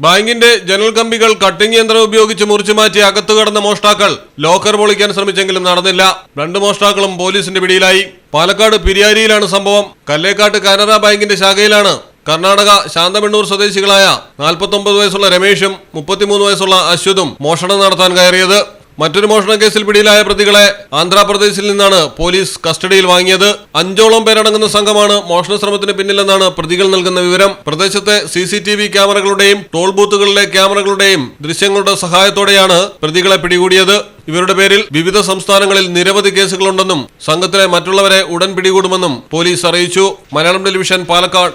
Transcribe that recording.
ബാങ്കിന്റെ ജനൽ കമ്പികൾ കട്ടിംഗ് യന്ത്രം ഉപയോഗിച്ച് മുറിച്ചു മാറ്റി അകത്തു കടന്ന മോഷ്ടാക്കൾ ലോക്കർ പൊളിക്കാൻ ശ്രമിച്ചെങ്കിലും നടന്നില്ല. രണ്ട് മോഷ്ടാക്കളും പോലീസിന്റെ പിടിയിലായി. പാലക്കാട് പിരിയാരിയിലാണ് സംഭവം. കല്ലേക്കാട്ട് കാനറ ബാങ്കിന്റെ ശാഖയിലാണ്. കർണാടക ശാന്തമണ്ണൂർ സ്വദേശികളായ 49 വയസ്സുള്ള രമേഷും മുപ്പത്തിമൂന്ന് വയസ്സുള്ള അശ്വതും മോഷണം നടത്താൻ കയറിയത്. മറ്റൊരു മോഷണ കേസിൽ പിടിയിലായ പ്രതികളെ ആന്ധ്രാപ്രദേശിൽ നിന്നാണ് പോലീസ് കസ്റ്റഡിയിൽ വാങ്ങിയത്. അഞ്ചോളം പേരടങ്ങുന്ന സംഘമാണ് മോഷണ ശ്രമത്തിന് പിന്നിലെന്നാണ് പ്രതികൾ നൽകുന്ന വിവരം. പ്രദേശത്തെ സി സി ടി വി ക്യാമറകളുടെയും ടോൾ ബൂത്തുകളിലെ ക്യാമറകളുടെയും ദൃശ്യങ്ങളുടെ സഹായത്തോടെയാണ് പ്രതികളെ പിടികൂടിയത്. ഇവരുടെ പേരിൽ വിവിധ സംസ്ഥാനങ്ങളിൽ നിരവധി കേസുകളുണ്ടെന്നും സംഘത്തിലെ മറ്റുള്ളവരെ ഉടൻ പിടികൂടുമെന്നും പോലീസ് അറിയിച്ചു. മലയാളം ടെലിവിഷൻ പാലക്കാട്.